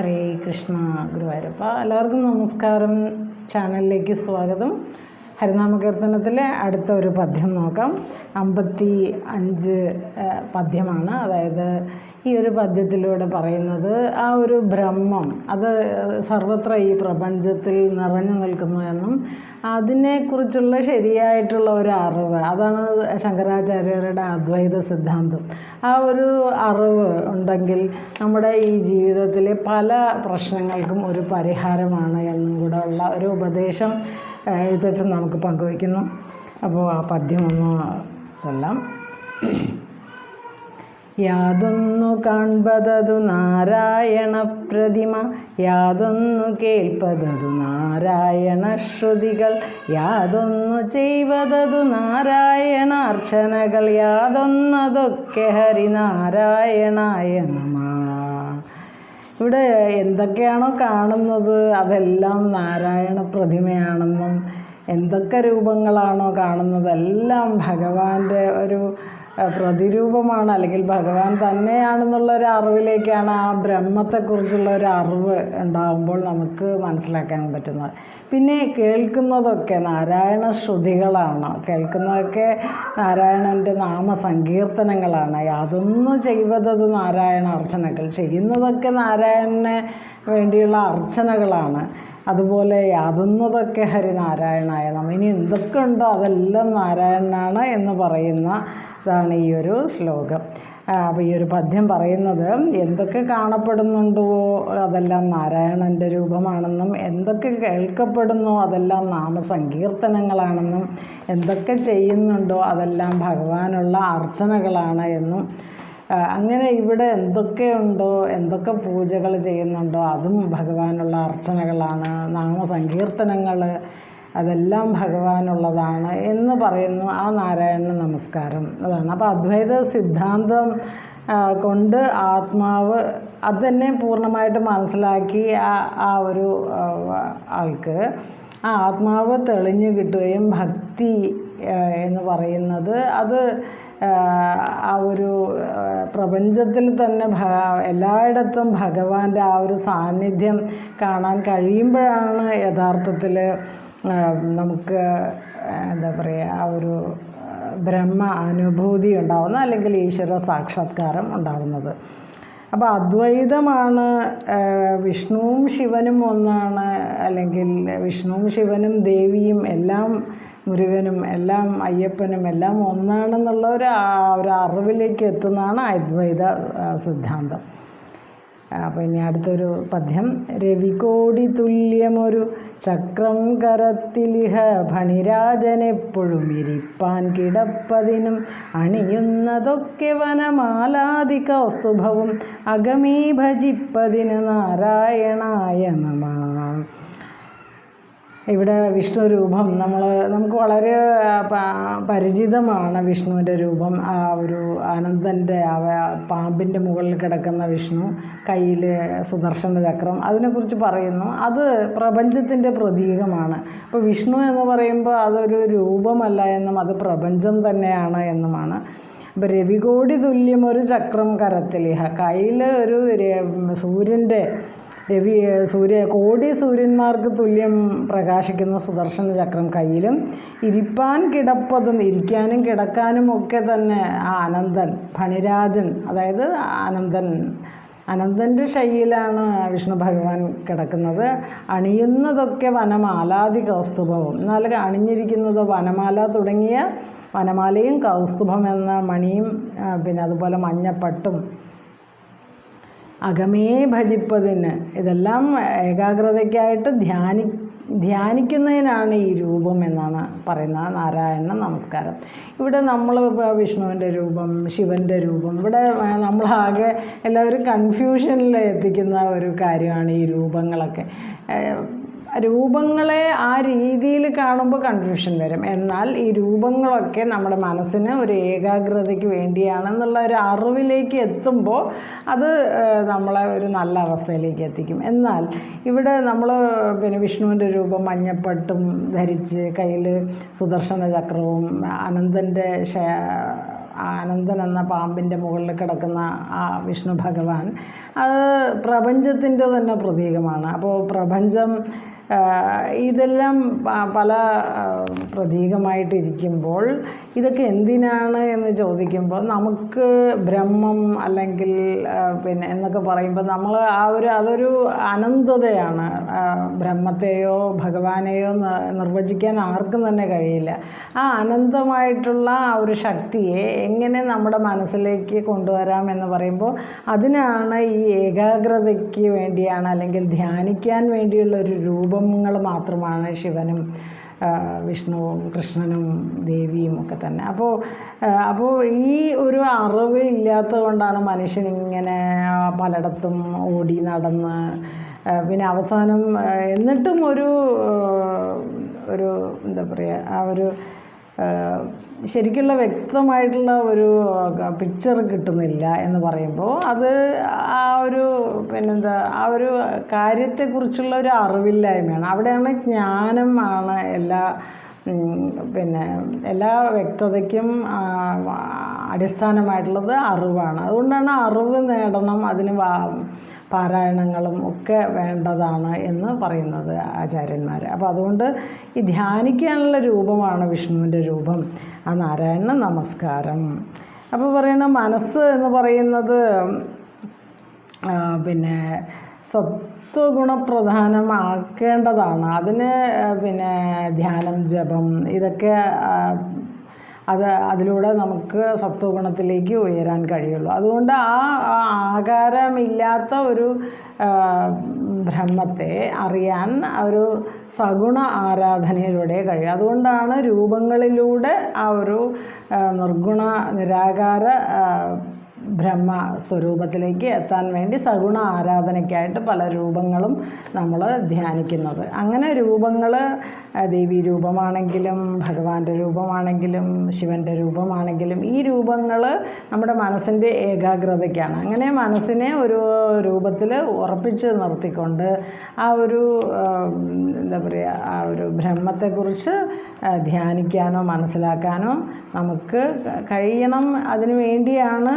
ഹരേ കൃഷ്ണ ഗുരുവായൂരപ്പ. എല്ലാവർക്കും നമസ്കാരം. ചാനലിലേക്ക് സ്വാഗതം. ഹരിനാമകീർത്തനത്തിലെ അടുത്ത ഒരു പദ്യം നോക്കാം. അമ്പത്തി അഞ്ച് പദ്യമാണ്. അതായത് ഈ ഒരു പദ്യത്തിലൂടെ പറയുന്നത് ആ ഒരു ബ്രഹ്മം അത് സർവത്ര ഈ പ്രപഞ്ചത്തിൽ നിറഞ്ഞു നിൽക്കുന്നു എന്നും അതിനെക്കുറിച്ചുള്ള ശരിയായിട്ടുള്ള ഒരു അറിവ് അതാണ് ശങ്കരാചാര്യരുടെ അദ്വൈത സിദ്ധാന്തം. ആ ഒരു അറിവ് ഉണ്ടെങ്കിൽ നമ്മുടെ ഈ ജീവിതത്തിലെ പല പ്രശ്നങ്ങൾക്കും ഒരു പരിഹാരമാണ് എന്നും കൂടെ ഉള്ള ഒരു ഉപദേശം എഴുത്തച്ഛൻ നമുക്ക് പങ്കുവയ്ക്കുന്നു. അപ്പോൾ ആ പദ്യം ഒന്ന് ചൊല്ലാം. യാതൊന്നു കാൺപതതു നാരായണ പ്രതിമ യാതൊന്നു കേൾപ്പതതു നാരായണ ശ്രുതികൾ യാതൊന്നു ചെയ്വതതു നാരായണ അർച്ചനകൾ യാതൊന്നതൊക്കെ ഹരിനാരായണായ നമ. ഇവിടെ എന്തൊക്കെയാണോ കാണുന്നത് അതെല്ലാം നാരായണ പ്രതിമയാണെന്നും എന്തൊക്കെ രൂപങ്ങളാണോ കാണുന്നത് എല്ലാം ഭഗവാന്റെ ഒരു പ്രതിരൂപമാണ്. അല്ലെങ്കിൽ ഭഗവാൻ തന്നെയാണെന്നുള്ള ഒരു അറിവിലേക്കാണ് ആ ബ്രഹ്മത്തെക്കുറിച്ചുള്ള ഒരു അറിവ് ഉണ്ടാകുമ്പോൾ നമുക്ക് മനസ്സിലാക്കാൻ പറ്റുന്നത്. പിന്നെ കേൾക്കുന്നതൊക്കെ നാരായണ ശ്രുതികളാണ്. കേൾക്കുന്നതൊക്കെ നാരായണന്റെ നാമസങ്കീർത്തനങ്ങളാണ്. അതൊന്നും ചെയ്യുന്നത് നാരായണ അർച്ചനകൾ. ചെയ്യുന്നതൊക്കെ നാരായണന് വേണ്ടിയുള്ള അർച്ചനകളാണ്. അതുപോലെ യാതൊന്നതൊക്കെ ഹരിനാരായണായ നമ്മൾ ഇനി എന്തൊക്കെ ഉണ്ടോ അതെല്ലാം നാരായണനാണ് എന്ന് പറയുന്ന ഇതാണ് ഈ ഒരു ശ്ലോകം. അപ്പോൾ ഈ ഒരു പദ്യം പറയുന്നത് എന്തൊക്കെ കാണപ്പെടുന്നുണ്ടോ അതെല്ലാം നാരായണന്റെ രൂപമാണെന്നും എന്തൊക്കെ കേൾക്കപ്പെടുന്നോ അതെല്ലാം നാമസങ്കീർത്തനങ്ങളാണെന്നും എന്തൊക്കെ ചെയ്യുന്നുണ്ടോ അതെല്ലാം ഭഗവാനുള്ള അർച്ചനകളാണ് എന്നും അങ്ങനെ ഇവിടെ എന്തൊക്കെയുണ്ടോ എന്തൊക്കെ പൂജകൾ ചെയ്യുന്നുണ്ടോ അതും ഭഗവാനുള്ള അർച്ചനകളാണ് നാമസങ്കീർത്തനങ്ങൾ അതെല്ലാം ഭഗവാനുള്ളതാണ് എന്ന് പറയുന്നു ആ നാരായണ നമസ്കാരം. അതാണ്. അപ്പോൾ അദ്വൈത സിദ്ധാന്തം കൊണ്ട് ആത്മാവ് അത് തന്നെ പൂർണമായിട്ട് മനസ്സിലാക്കി ആ ആ ഒരു ആൾക്ക് ആ ആത്മാവ് തെളിഞ്ഞു കിട്ടുകയും ഭക്തി എന്ന് പറയുന്നത് അത് ആ, ഒരു പ്രപഞ്ചത്തിൽ തന്നെ എല്ലായിടത്തും ഭഗവാന്റെ ആ ഒരു സാന്നിധ്യം കാണാൻ കഴിയുമ്പോഴാണ് യഥാർത്ഥത്തിൽ നമുക്ക് എന്താ പറയുക ആ ഒരു ബ്രഹ്മ അനുഭൂതി ഉണ്ടാവുന്ന അല്ലെങ്കിൽ ഈശ്വര സാക്ഷാത്കാരം ഉണ്ടാവുന്നത്. അപ്പോൾ അദ്വൈതമാണ് വിഷ്ണുവും ശിവനും ഒന്നാണ് അല്ലെങ്കിൽ വിഷ്ണുവും ശിവനും ദേവിയും എല്ലാം മുരുകനും എല്ലാം അയ്യപ്പനും എല്ലാം ഒന്നാണെന്നുള്ള ഒരു ഒരു അറിവിലേക്ക് എത്തുന്നതാണ് അദ്വൈത സിദ്ധാന്തം. അപ്പോൾ ഇനി അടുത്തൊരു പദ്യം. രവികോടി തുല്യമൊരു ചക്രം കരത്തിലിഹ ഭണിരാജനെപ്പോഴും ഇരിപ്പാൻ കിടപ്പതിനും അണിയുന്നതൊക്കെ വനമാലാതി കൗസ്തുഭവും അഗമീ ഭജിപ്പതിന് നാരായണായ നമ. ഇവിടെ വിഷ്ണു രൂപം നമ്മൾ നമുക്ക് വളരെ പരിചിതമാണ് വിഷ്ണുവിന്റെ രൂപം. ആ ഒരു അനന്തന്റെ ആ പാമ്പിന്റെ മുകളിൽ കിടക്കുന്ന വിഷ്ണു കയ്യിൽ സുദർശന ചക്രം അതിനെക്കുറിച്ച് പറയുന്നു. അത് പ്രപഞ്ചത്തിന്റെ പ്രതീകമാണ്. അപ്പോൾ വിഷ്ണു എന്ന് പറയുമ്പോൾ അതൊരു രൂപമല്ല എന്നും അത് പ്രപഞ്ചം തന്നെയാണ് എന്നുമാണ്. അപ്പോൾ രവികോടി തുല്യം ഒരു ചക്രം കരത്തിലിഹ കയ്യിൽ ഒരു സൂര്യന്റെ രവി സൂര്യ കോടി സൂര്യന്മാർക്ക് തുല്യം പ്രകാശിക്കുന്ന സുദർശന ചക്രം കയ്യിലും ഇരിപ്പാൻ കിടപ്പതും ഇരിക്കാനും കിടക്കാനും ഒക്കെ തന്നെ ആ അനന്തൻ ഫണിരാജൻ അതായത് അനന്തൻ അനന്തന്റെ ശൈലിയിലാണ് വിഷ്ണു ഭഗവാൻ കിടക്കുന്നത്. അണിയുന്നതൊക്കെ വനമാലാതി കൗസ്തുഭവും. എന്നാൽ അണിഞ്ഞിരിക്കുന്നത് വനമാല തുടങ്ങിയ വനമാലയും കൗസ്തുഭം എന്ന മണിയും പിന്നെ അതുപോലെ മഞ്ഞപ്പട്ടും അകമേ ഭജിപ്പതിന്. ഇതെല്ലാം ഏകാഗ്രതയ്ക്കായിട്ട് ധ്യാനി ധ്യാനിക്കുന്നതിനാണ് ഈ രൂപം എന്നാണ് പറയുന്നത് നാരായണ നമസ്കാരം. ഇവിടെ നമ്മൾ വിഷ്ണുവിന്റെ രൂപം ശിവന്റെ രൂപം ഇവിടെ നമ്മളാകെ എല്ലാവരും കൺഫ്യൂഷനിൽ എത്തിക്കുന്ന ഒരു കാര്യമാണ് ഈ രൂപങ്ങളൊക്കെ. രൂപങ്ങളെ ആ രീതിയിൽ കാണുമ്പോൾ കൺഫ്യൂഷൻ വരും. എന്നാൽ ഈ രൂപങ്ങളൊക്കെ നമ്മുടെ മനസ്സിന് ഒരു ഏകാഗ്രതയ്ക്ക് വേണ്ടിയാണെന്നുള്ള ഒരു അറിവിലേക്ക് എത്തുമ്പോൾ അത് നമ്മളെ ഒരു നല്ല അവസ്ഥയിലേക്ക് എത്തിക്കും. എന്നാൽ ഇവിടെ നമ്മൾ പിന്നെ വിഷ്ണുവിന്റെ രൂപം മഞ്ഞപ്പട്ടും ധരിച്ച് കയ്യിൽ സുദർശന ചക്രവും അനന്തന്റെ ആനന്ദൻ എന്ന പാമ്പിന്റെ മുകളിൽ കിടക്കുന്ന ആ വിഷ്ണു ഭഗവാൻ അത് പ്രപഞ്ചത്തിന്റെ തന്നെ പ്രതീകമാണ്. അപ്പോൾ പ്രപഞ്ചം ഇതെല്ലാം പല പ്രതീകമായിട്ടിരിക്കുമ്പോൾ ഇതൊക്കെ എന്തിനാണ് എന്ന് ചോദിക്കുമ്പോൾ നമുക്ക് ബ്രഹ്മം അല്ലെങ്കിൽ പിന്നെ എന്നൊക്കെ പറയുമ്പോൾ നമ്മൾ ആ ഒരു അതൊരു അനന്തതയാണ്. ബ്രഹ്മത്തെയോ ഭഗവാനെയോ നിർവചിക്കാൻ ആർക്കും തന്നെ കഴിയില്ല. ആ അനന്തമായിട്ടുള്ള ആ ഒരു ശക്തിയെ എങ്ങനെ നമ്മുടെ മനസ്സിലേക്ക് കൊണ്ടുവരാം എന്ന് പറയുമ്പോൾ അതിനാണ് ഈ ഏകാഗ്രതയ്ക്ക് വേണ്ടിയാണ് അല്ലെങ്കിൽ ധ്യാനിക്കാൻ വേണ്ടിയുള്ള ഒരു രൂപങ്ങൾ മാത്രമാണ് ശിവനും വിഷ്ണുവും കൃഷ്ണനും ദേവിയും ഒക്കെ തന്നെ. അപ്പോൾ അപ്പോൾ ഈ ഒരു അറിവ് ഇല്ലാത്തത് കൊണ്ടാണ് മനുഷ്യൻ ഇങ്ങനെ പലയിടത്തും ഓടി നടന്ന് പിന്നെ അവസാനം എന്നിട്ടും ഒരു ഒരു എന്താ പറയുക ആ ഒരു ശരിക്കുള്ള വ്യക്തമായിട്ടുള്ള ഒരു പിക്ചർ കിട്ടുന്നില്ല എന്ന് പറയുമ്പോൾ അത് ആ ഒരു പിന്നെന്താ ആ ഒരു കാര്യത്തെക്കുറിച്ചുള്ള ഒരു അറിവില്ലായ്മയാണ്. അവിടെയാണ് ജ്ഞാനം ആണ് എല്ലാ പിന്നെ എല്ലാ വ്യക്തതയ്ക്കും അടിസ്ഥാനമായിട്ടുള്ളത് അറിവാണ്. അതുകൊണ്ടാണ് അറിവ് നേടണം അതിന് വാ പാരായണങ്ങളും ഒക്കെ വേണ്ടതാണ് എന്ന് പറയുന്നത് ആചാര്യന്മാർ അപ്പോൾ അതുകൊണ്ട് ഈ ധ്യാനിക്കാനുള്ള രൂപമാണ് വിഷ്ണുവിന്റെ രൂപം. ആ നാരായണ നമസ്കാരം. അപ്പോൾ പറയുന്ന മനസ്സ് എന്ന് പറയുന്നത് പിന്നെ സത്വഗുണപ്രധാനമാക്കേണ്ടതാണ്. അതിന് പിന്നെ ധ്യാനം ജപം ഇതൊക്കെ അത് അതിലൂടെ നമുക്ക് സത്വഗുണത്തിലേക്ക് ഉയരാൻ കഴിയുള്ളൂ. അതുകൊണ്ട് ആ ആകാരമില്ലാത്ത ഒരു ബ്രഹ്മത്തെ അറിയാൻ ഒരു സഗുണ ആരാധനയിലൂടെ കഴിയും. അതുകൊണ്ടാണ് രൂപങ്ങളിലൂടെ ആ ഒരു നിർഗുണ നിരാകാര ബ്രഹ്മ സ്വരൂപത്തിലേക്ക് എത്താൻ വേണ്ടി സഗുണ ആരാധനയ്ക്കായിട്ട് പല രൂപങ്ങളും നമ്മൾ ധ്യാനിക്കുന്നത്. അങ്ങനെ രൂപങ്ങൾ ദേവി രൂപമാണെങ്കിലും ഭഗവാന്റെ രൂപമാണെങ്കിലും ശിവന്റെ രൂപമാണെങ്കിലും ഈ രൂപങ്ങൾ നമ്മുടെ മനസ്സിന്റെ ഏകാഗ്രതയ്ക്കാണ്. അങ്ങനെ മനസ്സിനെ ഒരു രൂപത്തിൽ ഉറപ്പിച്ച് നിർത്തിക്കൊണ്ട് ആ ഒരു എന്താ പറയുക ആ ഒരു ബ്രഹ്മത്തെക്കുറിച്ച് ധ്യാനിക്കാനോ മനസ്സിലാക്കാനോ നമുക്ക് കഴിയണം. അതിനു വേണ്ടിയാണ്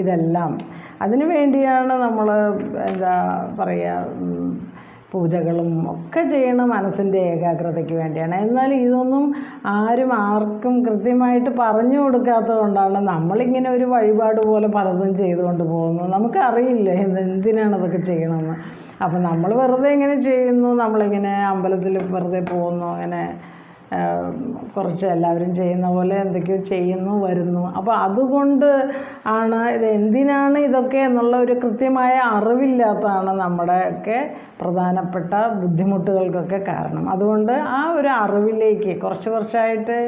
ഇതെല്ലാം. അതിനു വേണ്ടിയാണ് നമ്മൾ എന്താ പറയുക പൂജകളും ഒക്കെ ചെയ്യണം മനസ്സിന്റെ ഏകാഗ്രതയ്ക്ക് വേണ്ടിയാണ്. എന്നാൽ ഇതൊന്നും ആരും ആർക്കും കൃത്യമായിട്ട് പറഞ്ഞു കൊടുക്കാത്തത് കൊണ്ടാണ് നമ്മളിങ്ങനെ ഒരു വഴിപാട് പോലെ പലതും ചെയ്തുകൊണ്ട് പോകുന്നു. നമുക്കറിയില്ല എന്ത് എന്തിനാണ് അതൊക്കെ ചെയ്യണമെന്ന് അപ്പം നമ്മൾ വെറുതെ ഇങ്ങനെ ചെയ്യുന്നു? നമ്മളിങ്ങനെ അമ്പലത്തിൽ വെറുതെ പോകുന്നു അങ്ങനെ കുറച്ച് എല്ലാവരും ചെയ്യുന്ന പോലെ എന്തൊക്കെയോ ചെയ്യുന്നു വരുന്നു. അപ്പോൾ അതുകൊണ്ട് ആണ് ഇത് എന്തിനാണ് ഇതൊക്കെ എന്നുള്ള ഒരു കൃത്യമായ അറിവില്ലാത്തതാണ് നമ്മുടെയൊക്കെ പ്രധാനപ്പെട്ട ബുദ്ധിമുട്ടുകൾക്കൊക്കെ കാരണം. അതുകൊണ്ട് ആ ഒരു അറിവിലേക്ക് കുറച്ച് കുറച്ചായിട്ട്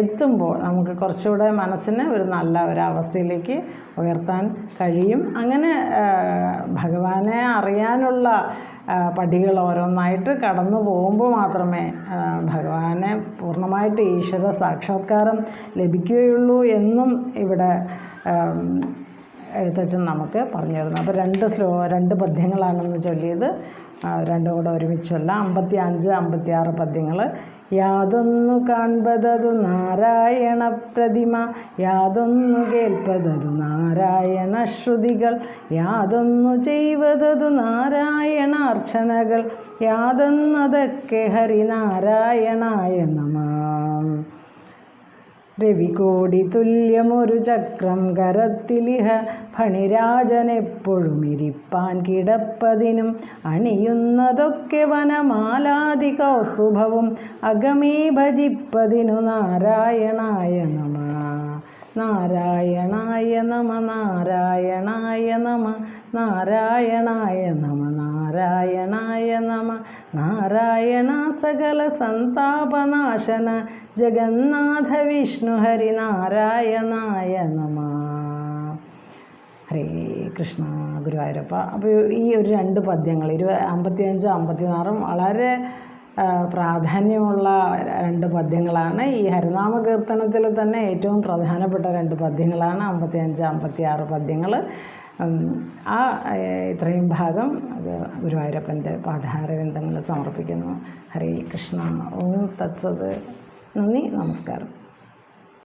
എത്തുമ്പോൾ നമുക്ക് കുറച്ചുകൂടെ മനസ്സിന് ഒരു നല്ല ഒരു അവസ്ഥയിലേക്ക് ഉയർത്താൻ കഴിയും. അങ്ങനെ ഭഗവാനെ അറിയാനുള്ള പടികൾ ഓരോന്നായിട്ട് കടന്നു പോകുമ്പോൾ മാത്രമേ ഭഗവാനെ പൂർണമായിട്ട് ഈശ്വര സാക്ഷാത്കാരം ലഭിക്കുകയുള്ളൂ എന്നും ഇവിടെ എഴുത്തച്ഛൻ നമുക്ക് പറഞ്ഞു തരുന്നു. അപ്പോൾ രണ്ട് ശ്ലോ രണ്ട് പദ്യങ്ങളാണെന്ന് ചൊല്ലിയത് രണ്ടും കൂടെ ഒരുമിച്ചുള്ള അമ്പത്തി അഞ്ച് അമ്പത്തി ആറ് പദ്യങ്ങൾ യാതൊന്നു കാൺപതതു നാരായണ പ്രതിമ യാതൊന്നു കേൾപ്പതതു നാരായണ ശ്രുതികൾ യാതൊന്നു ചെയ്വതതു നാരായണ അർച്ചനകൾ യാതൊന്നതൊക്കെ ഹരിനാരായണായ നമാം. രവികോടി തുല്യമൊരു ചക്രം കരത്തിലിഹ ഫണിരാജനെപ്പോഴും ഇരിപ്പാൻ കിടപ്പതിനും അണിയുന്നതൊക്കെ വനമാലാതി കൗസുഭവും അകമേ ഭജിപ്പതിനു നാരായണായ നമ. നാരായണായ നമ നാരായണായ നമ നാരായണായ നമ നാരായണായ നമ നാരായണ സകല സന്താപനാശന ജഗന്നാഥ വിഷ്ണു ഹരി നാരായണായ നമ. ഹരേ കൃഷ്ണ ഗുരുവായൂരപ്പ. അപ്പോൾ ഈ ഒരു രണ്ട് പദ്യങ്ങൾ ഇരുപ അമ്പത്തിയഞ്ച് അമ്പത്തിനാറും വളരെ പ്രാധാന്യമുള്ള രണ്ട് പദ്യങ്ങളാണ്. ഈ ഹരിനാമ കീർത്തനത്തിൽ തന്നെ ഏറ്റവും പ്രധാനപ്പെട്ട രണ്ട് പദ്യങ്ങളാണ് അമ്പത്തിയഞ്ച് അമ്പത്തിയാറ് പദ്യങ്ങൾ. ആ ഇത്രയും ഭാഗം ഗുരുവായൂരപ്പന്റെ പാഠാരവിന്ദങ്ങൾ സമർപ്പിക്കുന്നു. ഹരേ കൃഷ്ണ. ഓ തത്സത്. നന്ദി. നമസ്കാരം.